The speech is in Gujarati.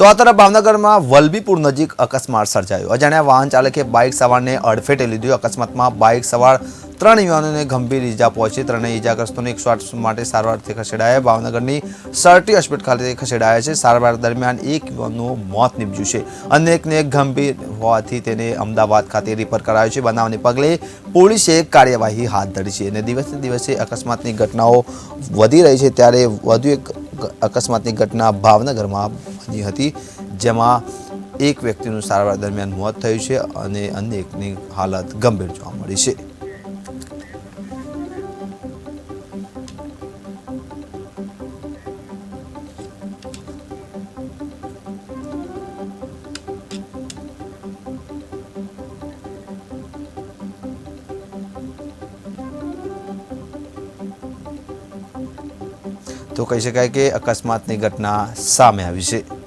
તો આ તરફ ભાવનગરમાં વલભીપુર નજીક અકસ્માત સર્જાયો. અજાણ્યા વાહન ચાલકે બાઇક સવારને અડફેટે લીધું. અકસ્માતમાં બાઇક સવાર ત્રણ યુવાનોને ગંભીર ઈજા પહોંચી. ત્રણેય ઈજાગ્રસ્તોને એકસો આઠ માટે સારવારથી ખસેડાયા. ભાવનગરની સરટી હોસ્પિટલ ખાતે ખસેડાયા છે. સારવાર દરમિયાન એક યુવાનનું મોત નીપજ્યું છે. અન્ય એકને ગંભીર હોવાથી તેને અમદાવાદ ખાતે રિફર કરાયો છે. બનાવને પગલે પોલીસે કાર્યવાહી હાથ ધરી છે અને દિવસે દિવસે અકસ્માતની ઘટનાઓ વધી રહી છે. ત્યારે વધુ એક અકસ્માતની ઘટના ભાવનગરમાં બની હતી, જેમાં એક વ્યક્તિનું સારવાર દરમિયાન મોત થયું છે અને અન્ય એકની હાલત ગંભીર જોવા મળી છે. તો કહી શકાય કે અકસ્માતની ઘટના સામે આવી છે.